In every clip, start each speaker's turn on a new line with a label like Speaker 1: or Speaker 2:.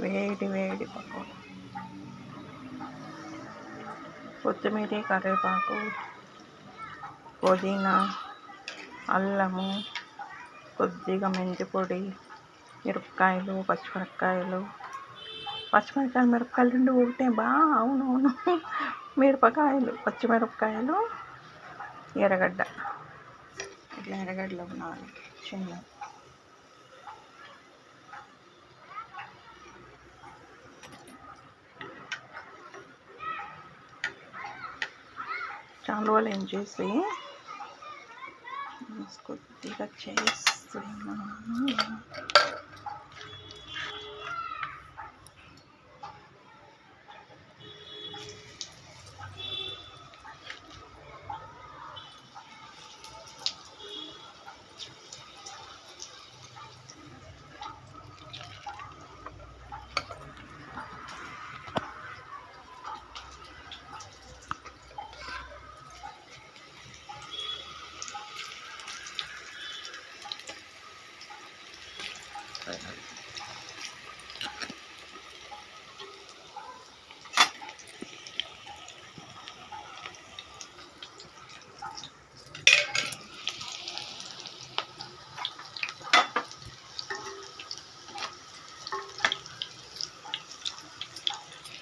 Speaker 1: వేడి వేడి పకోడీ కొత్తిమీర కరివేపాకు పుదీనా అల్లము కొద్దిగా మెంతి పొడి మిరపకాయలు పచ్చిమిరపకాయలు. పచ్చిమిరపకాయలు మిరపకాయలు రెండు ఒకటే బా. అవును అవును. మిరపకాయలు పచ్చిమిరపకాయలు ఎర్రగడ్డ. ఇట్లా ఎర్రగడ్డలు ఉన్నాయి నాలుగు చిన్న చాలా రోజులు ఏం చేసి. కొద్దిగా చేస్తున్నాను.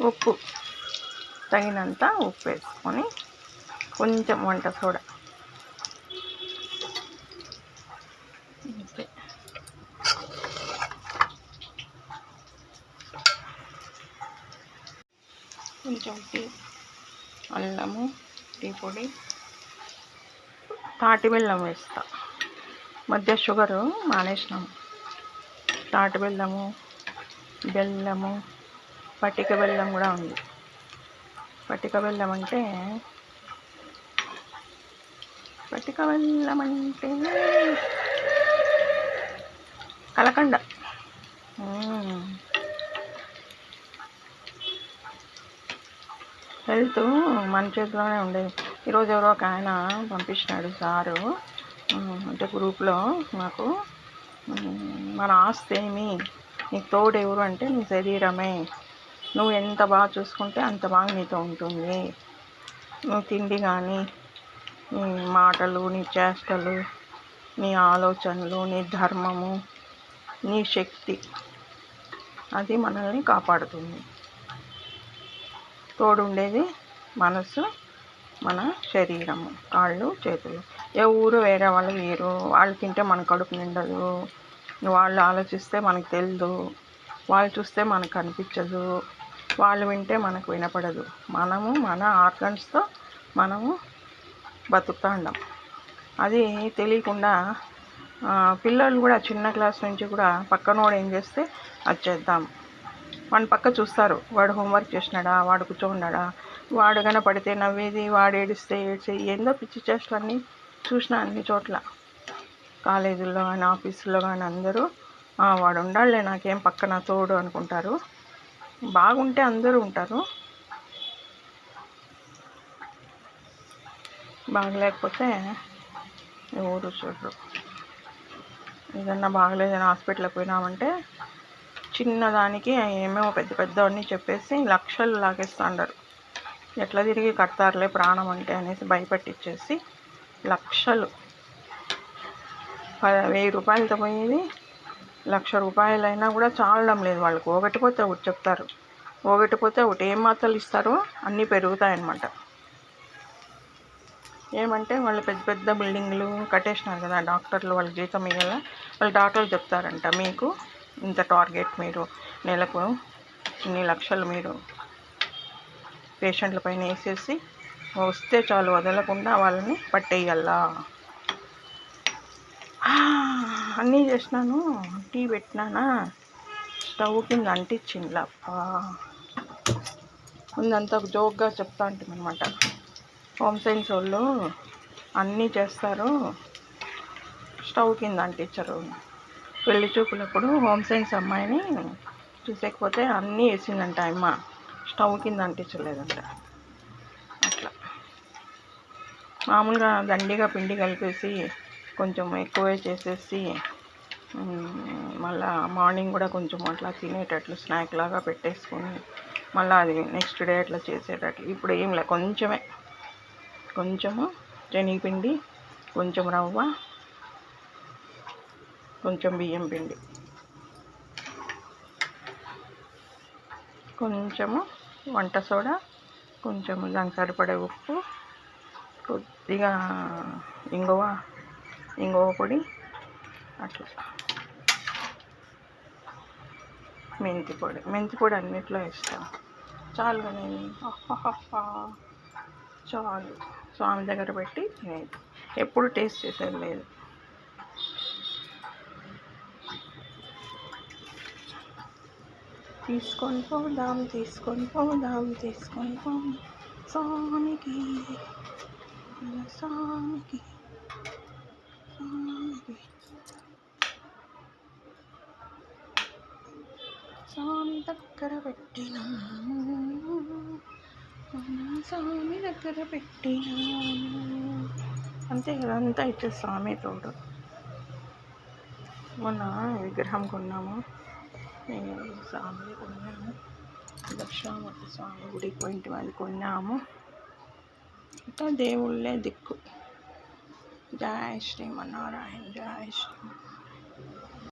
Speaker 1: ఉప్పు తగినంత ఉప్పు వేసుకొని కొంచెం వంట సోడా. కొంచెం టీ అల్లము టీ పొడి తాటి బెల్లం వేస్తా. మధ్య షుగరు మానేసినాము తాటి బెల్లము బెల్లము పట్టిక బెల్లం కూడా ఉంది. పట్టిక బెల్లం అంటే పట్టిక బెల్లం అంటే కలకండ. హెల్త్ మన చేతిలోనే ఉండేది ఈరోజు ఎవరో ఒక ఆయన పంపించినాడు సారు. అంటే గ్రూప్లో మాకు. మన ఆస్తి ఏమి? నీకు తోడు ఎవరు అంటే నీ శరీరమే. నువ్వు ఎంత బాగా చూసుకుంటే అంత బాగా నీతో ఉంటుంది. నువ్వు తిండి కానీ నీ మాటలు నీ చేష్టలు నీ ఆలోచనలు నీ ధర్మము నీ శక్తి అది మనల్ని కాపాడుతుంది. తోడు ఉండేది మనసు మన శరీరము కాళ్ళు చేతులు. ఏ ఊరు వేరే వాళ్ళు వేరు. వాళ్ళు తింటే మన కడుపు నిండదు. వాళ్ళు ఆలోచిస్తే మనకు తెలియదు వాళ్ళు చూస్తే మనకు అనిపించదు. వాళ్ళు వింటే మనకు వినపడదు. మనము మన ఆర్గన్స్తో మనము బతుకుతా ఉండం. అది తెలియకుండా పిల్లలు కూడా చిన్న క్లాస్ నుంచి కూడా పక్కనోడు ఏం చేస్తే అది చేద్దాం. వాడిని పక్క చూస్తారు. వాడు హోంవర్క్ చేసినాడా వాడు కూర్చోన్నాడా వాడు గన పడితే నవ్వేది వాడు ఏడిస్తే ఏడ్చేది ఏందో పిచ్చి చేష్టలన్నీ చూసిన అన్ని చోట్ల. కాలేజీల్లో కానీ ఆఫీసుల్లో కానీ అందరూ వాడు ఉండాలే నాకేం పక్కన తోడు అనుకుంటారు. బాగుంటే అందరూ ఉంటారు. బాగలేకపోతే ఎవరు చూడరు. ఏదన్నా బాగలేదని హాస్పిటల్కి పోయినామంటే చిన్నదానికి ఏమేమో పెద్ద పెద్దవన్నీ చెప్పేసి లక్షలు లాగేస్తాండారు. ఎట్లా తిరిగి కడతారులే ప్రాణం అంటే అనేసి భయపెట్టిచ్చేసి లక్షలు. ప వెయ్యి రూపాయలతో పోయేది లక్ష రూపాయలైనా కూడా చాలడం లేదు. వాళ్ళకు ఒకటిపోతే ఒకటి చెప్తారు. ఒకటిపోతే ఒకటి ఏం మాత్రలు ఇస్తారో అన్నీ పెరుగుతాయన్నమాట. ఏమంటే వాళ్ళు పెద్ద పెద్ద బిల్డింగ్లు కట్టేసినారు కదా డాక్టర్లు వాళ్ళ జీతం ఇవ్వాల వాళ్ళు డాక్టర్లు చెప్తారంట మీకు ఇంత టార్గెట్ మీరు నెలకు ఇన్ని లక్షలు మీరు పేషెంట్ల పైన వేసేసి వస్తే చాలు వదలకుండా వాళ్ళని పట్టేయాలా అన్నీ చేసినాను టీ పెట్టినానా? స్టవ్ కింద అంటించింది అప్పా ముందంతా జోక్గా చెప్తా ఉంటుంది అనమాట హోమ్ సైన్స్ వాళ్ళు అన్నీ చేస్తారు స్టవ్ కింద అంటించరు. పెళ్ళి చూపులప్పుడు హోమ్ సైన్స్ అమ్మాయిని చూసేకపోతే అన్నీ వేసిందంట అమ్మ. స్టవ్ కింద అంటించలేదంట. అట్లా. మామూలుగా దండిగా పిండి కలిపేసి కొంచెం ఎక్కువే చేసేసి మళ్ళా మార్నింగ్ కూడా కొంచెం అట్లా తినేటట్లు స్నాక్ లాగా పెట్టేసుకొని మళ్ళీ అది నెక్స్ట్ డే అట్లా చేసేటట్లు. ఇప్పుడు ఏం లే కొంచెమే. కొంచెము శనగపిండి కొంచెం రవ్వ కొంచెం బియ్యం పిండి. కొంచెము వంట సోడా కొంచెము దానికి సరిపడే ఉప్పు కొద్దిగా ఇంగువ ఇంగువ పొడి అట్లా. మెంతి పొడి. మెంతి పొడి అన్నిట్లో ఇష్టం చాలు కానీ చాలు. స్వామి దగ్గర పెట్టి తినేది. ఎప్పుడు టేస్ట్ చేసేది లేదు. తీసుకొని పోదాం తీసుకొని పోదాం తీసుకొని పోదాం. స్వామికి. స్వామికి స్వామికి. స్వామి దగ్గర పెట్టినాము మన స్వామి దగ్గర పెట్టినాము అంతే కదా అంతా ఇచ్చే స్వామి తోడు. మొన్న విగ్రహం కొన్నాము. నేను స్వామి కొన్నాము దక్షిణామూర్తి స్వామి గుడి పోయింటి అది కొన్నాము. ఇంకా దేవుళ్ళే దిక్కు. జయ శ్రీమన్నారాయణ జయ శ్రీ